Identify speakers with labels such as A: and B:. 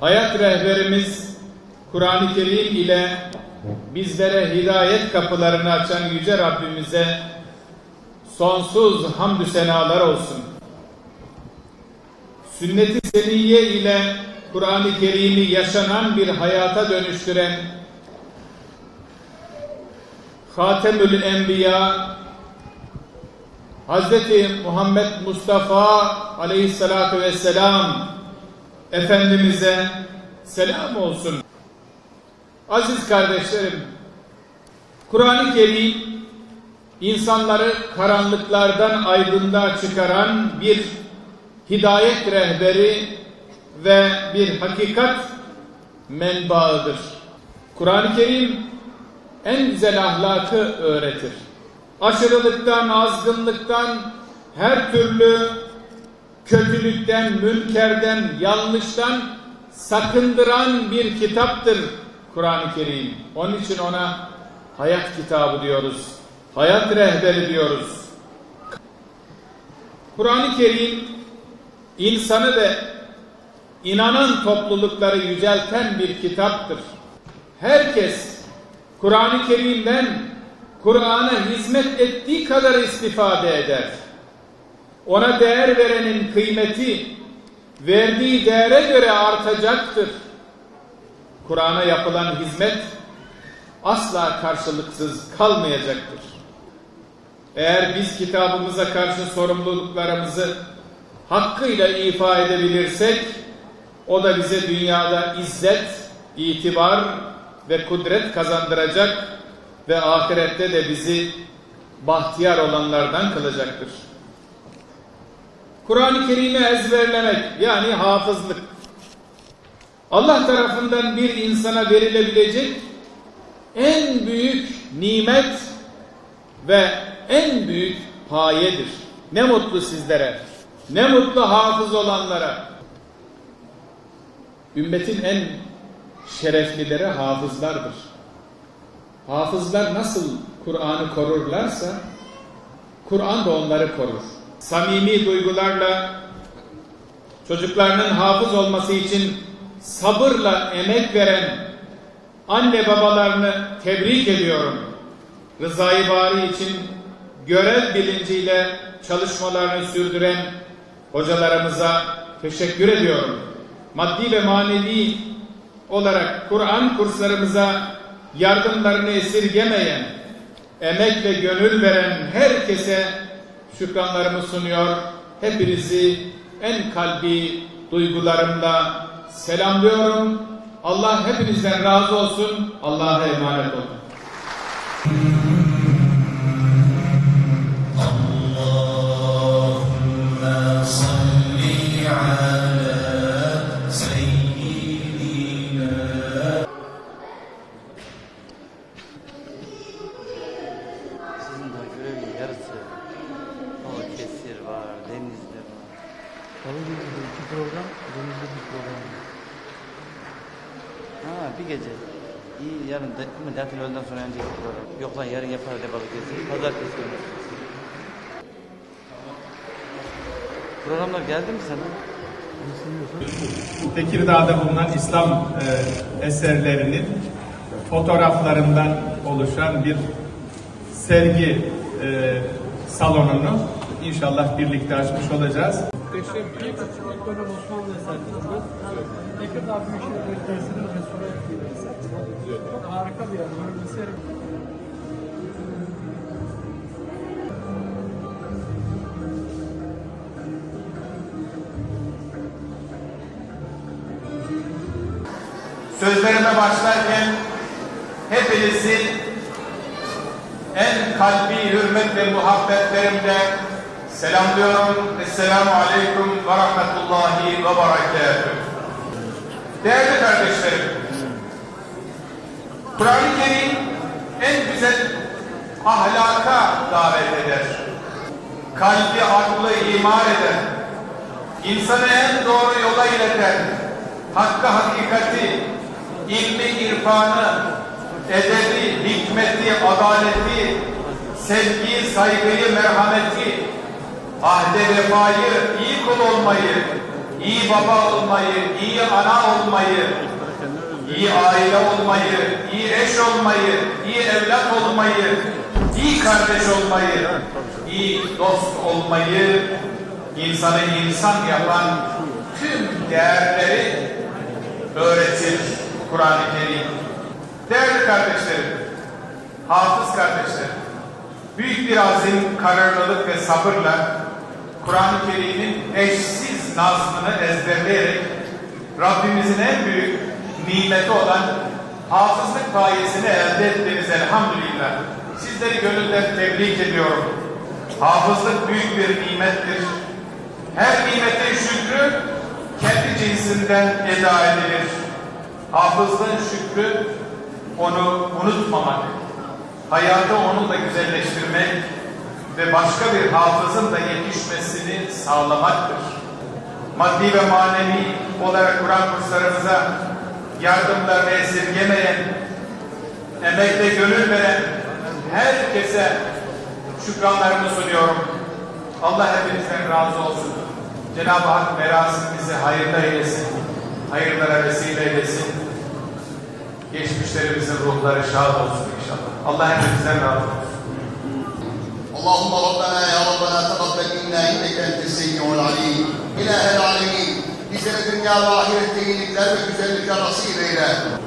A: Hayat rehberimiz Kur'an-ı Kerim ile bizlere hidayet kapılarını açan Yüce Rabbimize sonsuz hamdü senalar olsun. Sünnet-i seniyye ile Kur'an-ı Kerim'i yaşanan bir hayata dönüştüren Hatemül Enbiya Hazreti Muhammed Mustafa Aleyhissalatu vesselam Efendimiz'e selam olsun. Aziz kardeşlerim, Kur'an-ı Kerim insanları karanlıklardan aydınlığa çıkaran bir hidayet rehberi ve bir hakikat menbaıdır. Kur'an-ı Kerim en güzel ahlakı öğretir. Aşırılıktan, azgınlıktan, her türlü kötülükten, münkerden, yanlıştan sakındıran bir kitaptır Kur'an-ı Kerim. Onun için ona hayat kitabı diyoruz. Hayat rehberi diyoruz. Kur'an-ı Kerim insanı ve inanan toplulukları yücelten bir kitaptır. Herkes Kur'an-ı Kerim'den Kur'an'a hizmet ettiği kadar istifade eder. Ona değer verenin kıymeti verdiği değere göre artacaktır. Kur'an'a yapılan hizmet asla karşılıksız kalmayacaktır. Eğer biz kitabımıza karşı sorumluluklarımızı hakkıyla ifa edebilirsek o da bize dünyada izzet, itibar ve kudret kazandıracak ve ahirette de bizi bahtiyar olanlardan kılacaktır. Kur'an-ı Kerim'i ezberlemek yani hafızlık Allah tarafından bir insana verilebilecek en büyük nimet ve en büyük payedir. Ne mutlu sizlere, ne mutlu hafız olanlara. Ümmetin en şereflileri hafızlardır. Hafızlar nasıl Kur'an'ı korurlarsa Kur'an da onları korur. Samimi duygularla çocuklarının hafız olması için sabırla emek veren anne babalarını tebrik ediyorum. Rızayı bari için görev bilinciyle çalışmalarını sürdüren hocalarımıza teşekkür ediyorum. Maddi ve manevi olarak Kur'an kurslarımıza yardımlarını esirgemeyen, emek ve gönül veren herkese şükranlarımı sunuyor. Hepinizi en kalbi duygularımla selamlıyorum. Allah hepinizden razı olsun. Allah'a emanet olun.
B: Gece. İyi yarın da, değil mi? Zaten öğleden sonra önceki program. Yok lan yarın yapar de Balıkesir. Pazartesi günü. Programlar geldi mi sana?
A: Tekirdağ'da bulunan İslam e, eserlerinin fotoğraflarından oluşan bir sergi e, salonunu inşallah birlikte açmış olacağız.
C: İlk dönem Osmanlı eserlerinden Tekirdağ Büyükşehir Belediyesi'nin restore ettiği bir eser. Çok harika bir yer. Böyle bir eser.
A: Sözlerime başlarken hepinizi en kalbi hürmet ve muhabbetlerimle selamlıyorum. Esselamu Aleyküm ve Rahmetullahi ve Berekatuhu. Değerli kardeşlerim, Kur'an-ı Kerim en güzel ahlaka davet eder. Kalbi, aklı imar eder. İnsanı en doğru yola ileten, hakkı hakikati, ilmi irfanı, edebi, hikmeti, adaleti, sevgiyi, saygıyı, merhameti, ahde vefayı, iyi kul olmayı, iyi baba olmayı, iyi ana olmayı, iyi aile olmayı, iyi eş olmayı, iyi evlat olmayı, iyi kardeş olmayı, iyi dost olmayı, insanı insan yapan tüm değerleri öğretir Kur'an-ı Kerim. Değerli kardeşlerim, hafız kardeşlerim, büyük bir azim, kararlılık ve sabırla Kur'an-ı Kerim'in eşsiz nazmını ezberleyerek Rabbimizin en büyük nimeti olan hafızlık payesini elde ettiniz elhamdülillah. Sizleri gönülden tebrik ediyorum. Hafızlık büyük bir nimettir. Her nimetin şükrü kendi cinsinden eda edilir. Hafızlığın şükrü onu unutmamak, hayatı onunla güzelleştirmek ve başka bir hafızın da yetişmesini sağlamaktır. Maddi ve manevi olarak Kur'an kurslarımıza yardımlarını esirgemeyen, emekle gönül veren herkese şükranlarımı sunuyorum. Allah hepinizden razı olsun. Cenab-ı Hak merasimimizi hayırda eylesin, hayırlara vesile eylesin. Geçmişlerimizin ruhları şad olsun inşallah. Allah hepinizden razı olsun.
D: اللهم ربنا يا ربنا تقبل منا إنك أنت السميع العليم. إله العالمين بسنة الدنيا واخرته لك لا بذلك
E: الرصيد اله